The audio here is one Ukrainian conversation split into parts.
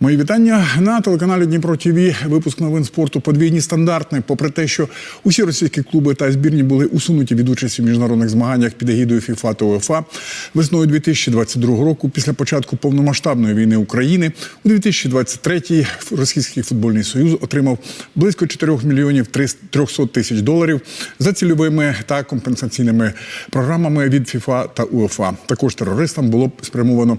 Мої вітання на телеканалі Дніпро ТВ. Випуск новин спорту подвійні стандартні. Попри те, що усі російські клуби та збірні були усунуті від участі в міжнародних змаганнях під егідою ФІФА та УЄФА весною 2022 року, після початку повномасштабної війни України, у 2023 Російський футбольний союз отримав близько 4 мільйонів 300 тисяч доларів за цільовими та компенсаційними програмами від ФІФА та УЄФА. Також терористам було спрямовано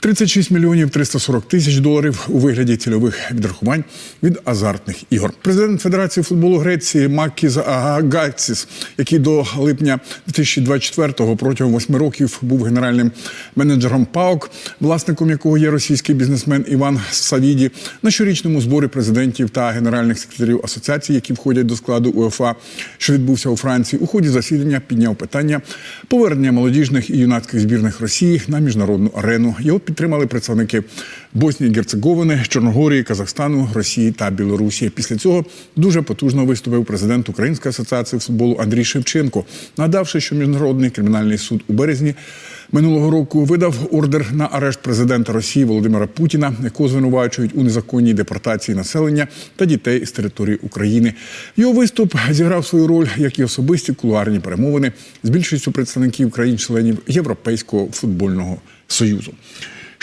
36 мільйонів 340 тисяч доларів у вигляді цільових відрахувань від азартних ігор. Президент Федерації футболу Греції Макіс Агагатсіс, який до липня 2024-го протягом восьми років був генеральним менеджером ПАОК, власником якого є російський бізнесмен Іван Савіді, на щорічному зборі президентів та генеральних секретарів асоціацій, які входять до складу УЄФА, що відбувся у Франції, у ході засідання підняв питання повернення молодіжних і юнацьких збірних Росії на міжнародну арену. Його підтримали представники Боснії Герцеговини, Чорногорії, Казахстану, Росії та Білорусі. Після цього дуже потужно виступив президент Української асоціації футболу Андрій Шевченко, надавши, що міжнародний кримінальний суд у березні минулого року видав ордер на арешт президента Росії Володимира Путіна, якого звинувачують у незаконній депортації населення та дітей з території України. Його виступ зіграв свою роль як і особисті кулуарні перемовини з більшістю представників країн-членів Європейського футбольного союзу.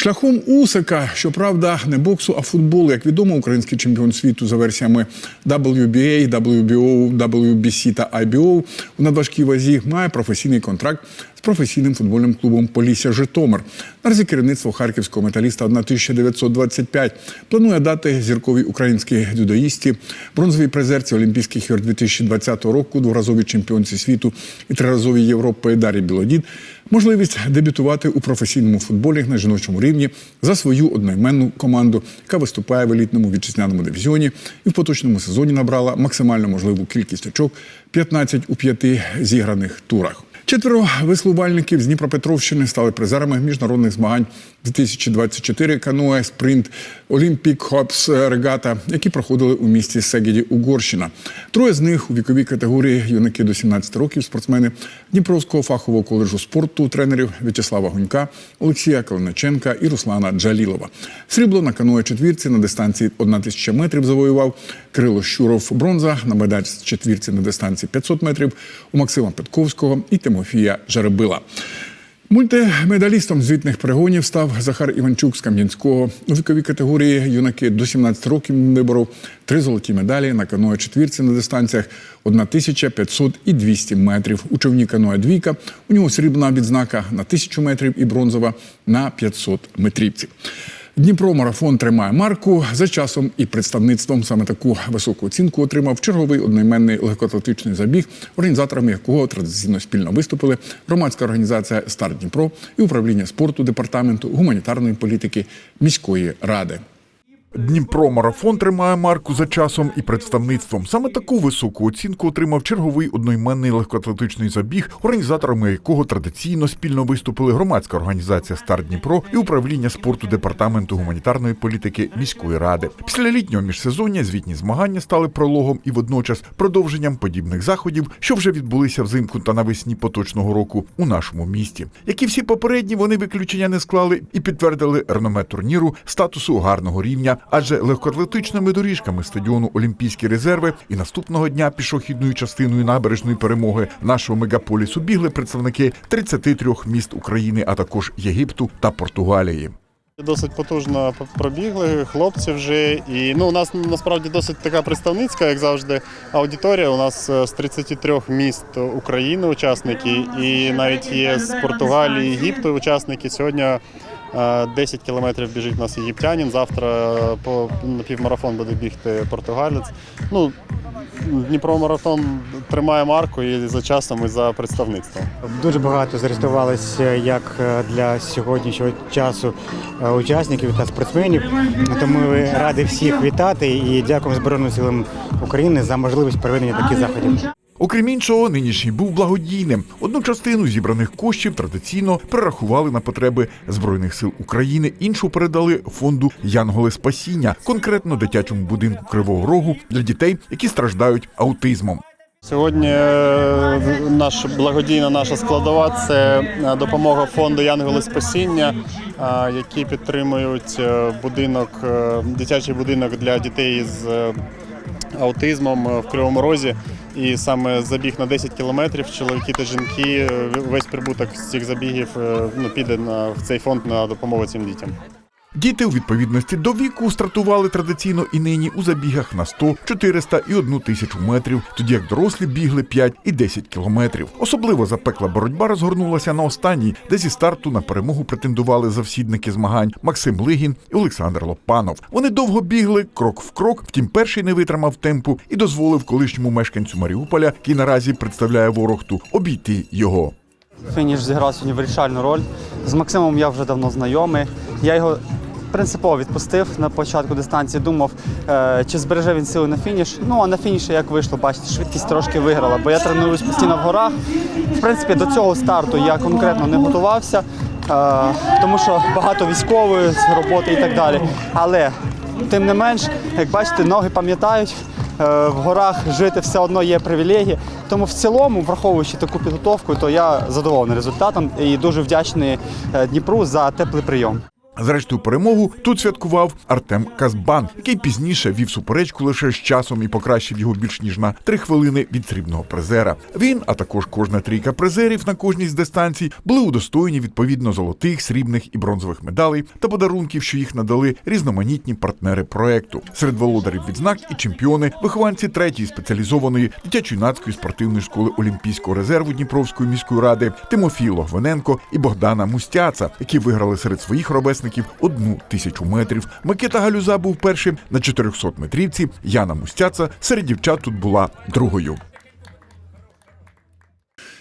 Шляхом Усика, щоправда, не боксу, а футболу. Як відомо, український чемпіон світу за версіями WBA, WBO, WBC та IBO у надважкій вазі має професійний контракт з професійним футбольним клубом Полісся Житомир. Наразі керівництво харківського металіста 1925 планує дати зірковій українській дзюдоїсті, бронзовій призерці Олімпійських ігор 2020 року, дворазовій чемпіонці світу і триразовій Європи Дарі Білодід можливість дебютувати у професійному футболі на жіночому рівні за свою одноіменну команду, яка виступає в елітному вітчизняному дивізіоні і в поточному сезоні набрала максимально можливу кількість очок 15 у п'яти зіграних турах. Четверо веслувальників з Дніпропетровщини стали призерами міжнародних змагань 2024 каноe спринт Олімпік Хопс Регата, які проходили у місті Сегеді Угорщина. Троє з них у віковій категорії юнаки до 17 років спортсмени Дніпровського фахового коледжу спорту тренерів В'ячеслава Гунька, Олексія Калиначенка і Руслана Джалілова. Срібло на каное четвірці на дистанції 1 тисяча метрів завоював Кирило Щуров. Бронза на медаль з четвірці на дистанції 500 метрів у Максима Петковського і Тимофія Жеребила. Мультимедалістом звітних перегонів став Захар Іванчук з Кам'янського. У віковій категорії юнаки до 17 років виборов три золоті медалі на каное четвірці на дистанціях 1500 і 200 метрів. У човні каное двійка у нього срібна відзнака на 1000 метрів і бронзова на 500 метрівців. Дніпро марафон тримає марку за часом і представництвом. Саме таку високу оцінку отримав черговий одноіменний легкоатлетичний забіг, організаторами якого традиційно спільно виступили громадська організація Старт Дніпро і управління спорту департаменту гуманітарної політики міської ради. Дніпро марафон тримає марку за часом і представництвом. Саме таку високу оцінку отримав черговий одноіменний легкоатлетичний забіг, організаторами якого традиційно спільно виступили громадська організація Старт Дніпро і управління спорту департаменту гуманітарної політики міської ради. Після літнього міжсезоння звітні змагання стали прологом і водночас продовженням подібних заходів, що вже відбулися взимку та навесні поточного року у нашому місті. Як і всі попередні, вони виключення не склали і підтвердили реноме турніру статусу гарного рівня адже легкоатлетичними доріжками стадіону Олімпійські резерви і наступного дня пішохідною частиною набережної перемоги нашого мегаполісу бігли представники 33 міст України, а також Єгипту та Португалії. Досить потужно пробігли хлопці вже. І ну, у нас насправді досить така представницька, як завжди, аудиторія. У нас е, з 33 міст України учасники, і навіть є з Португалії, Єгипту учасники. Сьогодні 10 кілометрів біжить у нас єгиптянин. Завтра по на півмарафон буде бігти португалець. Ну, Дніпро марафон тримає марку і за часом, і за представництвом. Дуже багато зареєструвалися як е, для сьогоднішнього часу е, учасників та спортсменів. Тому ми раді всіх вітати і дякуємо Збройним силам України за можливість проведення таких заходів. Окрім іншого, нинішній був благодійним. Одну частину зібраних коштів традиційно перерахували на потреби Збройних сил України, іншу передали фонду Янголи Спасіння, конкретно дитячому будинку Кривого Рогу для дітей, які страждають аутизмом. Сьогодні е, наш благодійна наша складова це е, допомога фонду Янголи Спасіння, е, які підтримують будинок, дитячий будинок для дітей з аутизмом в Кривому Розі. І саме забіг на 10 кілометрів. Чоловіки та жінки, е, весь прибуток з цих забігів е, ну, піде на в цей фонд на допомогу цим дітям. Діти у відповідності до віку стартували традиційно і нині у забігах на 100, 400 і 1 тисячу метрів, тоді як дорослі бігли 5 і 10 кілометрів. Особливо запекла боротьба розгорнулася на останній, де зі старту на перемогу претендували завсідники змагань Максим Лигін і Олександр Лопанов. Вони довго бігли крок в крок, втім перший не витримав темпу і дозволив колишньому мешканцю Маріуполя, який наразі представляє ворогту, обійти його. Фініш зіграв сьогодні вирішальну роль. З Максимом я вже давно знайомий. Я його принципово відпустив на початку дистанції. Думав, е, чи збереже він сили на фініш. Ну а на фініші як вийшло, бачите, швидкість трошки виграла, бо я тренуюсь постійно в горах. В принципі, до цього старту я конкретно не готувався, е, тому що багато військової роботи і так далі. Але тим не менш, як бачите, ноги пам'ятають. Е, В горах жити все одно є привілегії. Тому в цілому, враховуючи таку підготовку, то я задоволений результатом і дуже вдячний Дніпру за теплий прийом. Зрештою, перемогу тут святкував Артем Казбан, який пізніше вів суперечку лише з часом і покращив його більш ніж на три хвилини від срібного призера. Він, а також кожна трійка призерів на кожній з дистанцій, були удостоєні відповідно золотих, срібних і бронзових медалей та подарунків, що їх надали різноманітні партнери проекту. Серед володарів відзнак і чемпіони, вихованці третьої спеціалізованої дитячо-юнацької спортивної школи Олімпійського резерву Дніпровської міської ради Тимофій Логвиненко і Богдана Мустяца, які виграли серед своїх ровесників одну тисячу метрів. Микита Галюза був першим на 400 метрівці. Яна Мустяца серед дівчат тут була другою.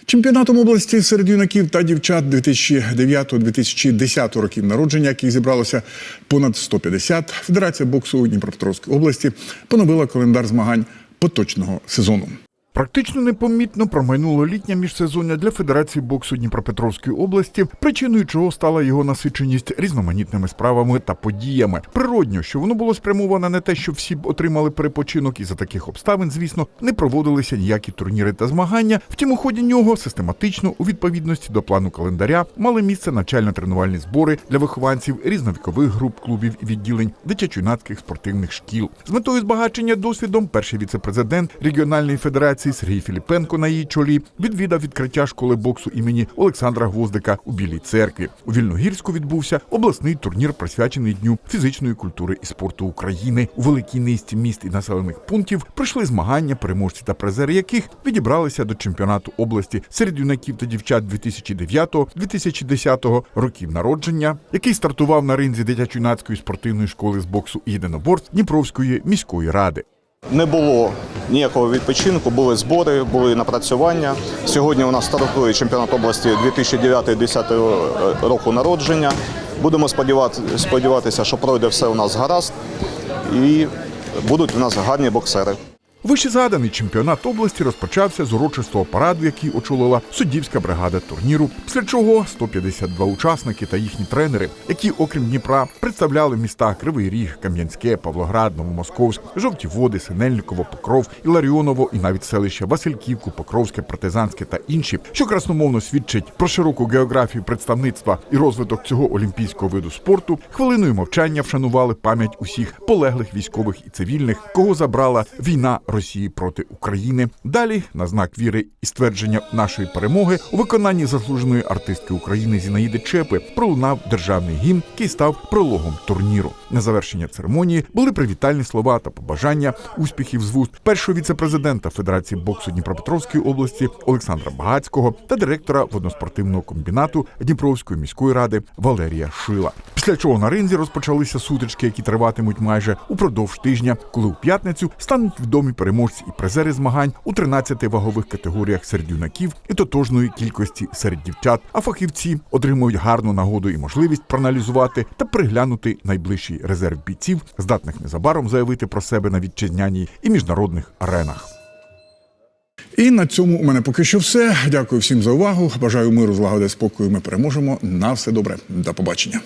Чемпіонатом області серед юнаків та дівчат 2009-2010 років народження, яких зібралося понад 150, Федерація боксу у Дніпропетровській області поновила календар змагань поточного сезону. Практично непомітно промайнуло літнє міжсезоння для Федерації боксу Дніпропетровської області, причиною чого стала його насиченість різноманітними справами та подіями. Природньо, що воно було спрямоване на те, щоб всі отримали перепочинок, і за таких обставин, звісно, не проводилися ніякі турніри та змагання. Втім, у ході нього систематично, у відповідності до плану календаря, мали місце навчально-тренувальні збори для вихованців різновікових груп, клубів і відділень дитячо-юнацьких спортивних шкіл. З метою збагачення досвідом перший віце-президент регіональної федерації Сергій Філіпенко на її чолі відвідав відкриття школи боксу імені Олександра Гвоздика у Білій церкві. У Вільногірську відбувся обласний турнір, присвячений дню фізичної культури і спорту України. У великій низці міст і населених пунктів пройшли змагання, переможці та призери яких відібралися до чемпіонату області серед юнаків та дівчат 2009-2010 років народження, який стартував на ринзі дитячо-юнацької спортивної школи з боксу і єдиноборств Дніпровської міської ради. Не було ніякого відпочинку, були збори, були напрацювання. Сьогодні у нас стартує чемпіонат області 2009-2010 року народження. Будемо сподіватися, що пройде все у нас гаразд і будуть у нас гарні боксери. Вищезгаданий чемпіонат області розпочався з урочистого параду, який очолила суддівська бригада турніру. Після чого 152 учасники та їхні тренери, які, окрім Дніпра, представляли міста Кривий Ріг, Кам'янське, Павлоград, Новомосковськ, Жовті Води, Синельниково, Покров, Іларіоново і навіть селища Васильківку, Покровське, Партизанське та інші, що красномовно свідчить про широку географію представництва і розвиток цього олімпійського виду спорту, хвилиною мовчання вшанували пам'ять усіх полеглих військових і цивільних, кого забрала війна Росії проти України. Далі, на знак віри і ствердження нашої перемоги, у виконанні заслуженої артистки України Зінаїди Чепи пролунав державний гімн, який став прологом турніру. На завершення церемонії були привітальні слова та побажання успіхів з вуст першого віцепрезидента Федерації боксу Дніпропетровської області Олександра Багацького та директора водноспортивного комбінату Дніпровської міської ради Валерія Шила. Після чого на ринзі розпочалися сутички, які триватимуть майже упродовж тижня, коли у п'ятницю стануть відомі переможці і призери змагань у 13 вагових категоріях серед юнаків і тотожної кількості серед дівчат. А фахівці отримують гарну нагоду і можливість проаналізувати та приглянути найближчий резерв бійців, здатних незабаром заявити про себе на вітчизняній і міжнародних аренах. І на цьому у мене поки що все. Дякую всім за увагу. Бажаю миру, злагоди, спокою. Ми переможемо. На все добре. До побачення.